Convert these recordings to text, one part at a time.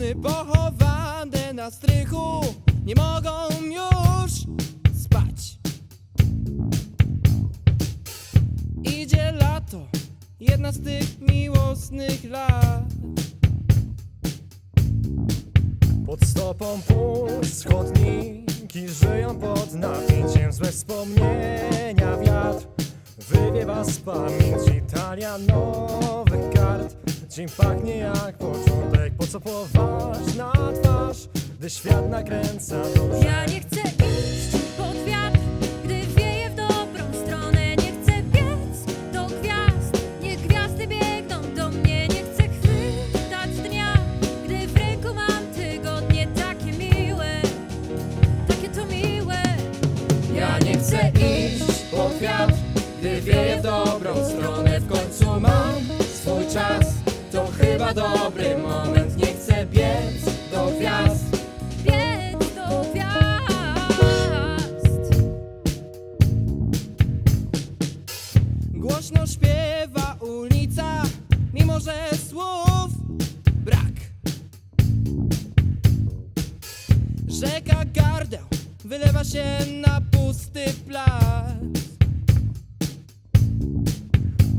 Dziewczyny pochowane na strychu nie mogą już spać. Idzie lato, jedna z tych miłosnych lat. Pod stopą puść chodniki żyją pod napięciem Złe wspomnienia wiatr wywiewa z pamięci kart Dzień pachnie jak początek Po co poważna twarz Gdy świat nakręca duże Ja nie chcę iść pod wiatr, gdy wieje w dobrą stronę. Nie chcę biec do gwiazd, niech gwiazdy biegną do mnie. Nie chcę chwytać dnia, gdy w ręku mam tygodnie takie miłe, takie to miłe. Ja nie chcę iść pod wiatr, gdy wieje dobry moment. Nie chcę biec do gwiazd. Biec do gwiazd. Głośno śpiewa ulica, mimo że słów brak. Rzeka gardeł wylewa się na pusty plac.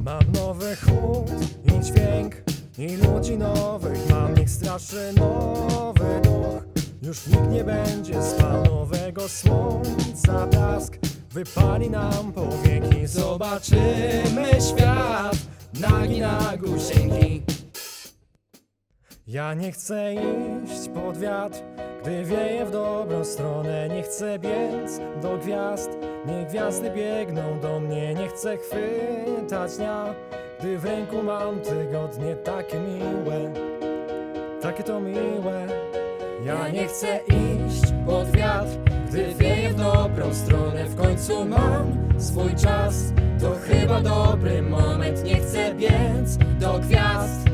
Mam nowy chód i dźwięk I ludzi nowych mam Niech straszy nowy duch Już nikt nie będzie spał Nowego słońca blask Wypali nam powieki. Zobaczymy świat nagi na gusieńki. Ja nie chcę iść pod wiatr Gdy wieje w dobrą stronę. Nie chcę biec do gwiazd Niech gwiazdy biegną do mnie. Nie chcę chwytać dnia Gdy w ręku mam tygodnie takie miłe Takie to miłe Ja nie chcę iść pod wiatr, gdy wieje w dobrą stronę. W końcu mam swój czas, to chyba dobry moment. Nie chcę biec do gwiazd,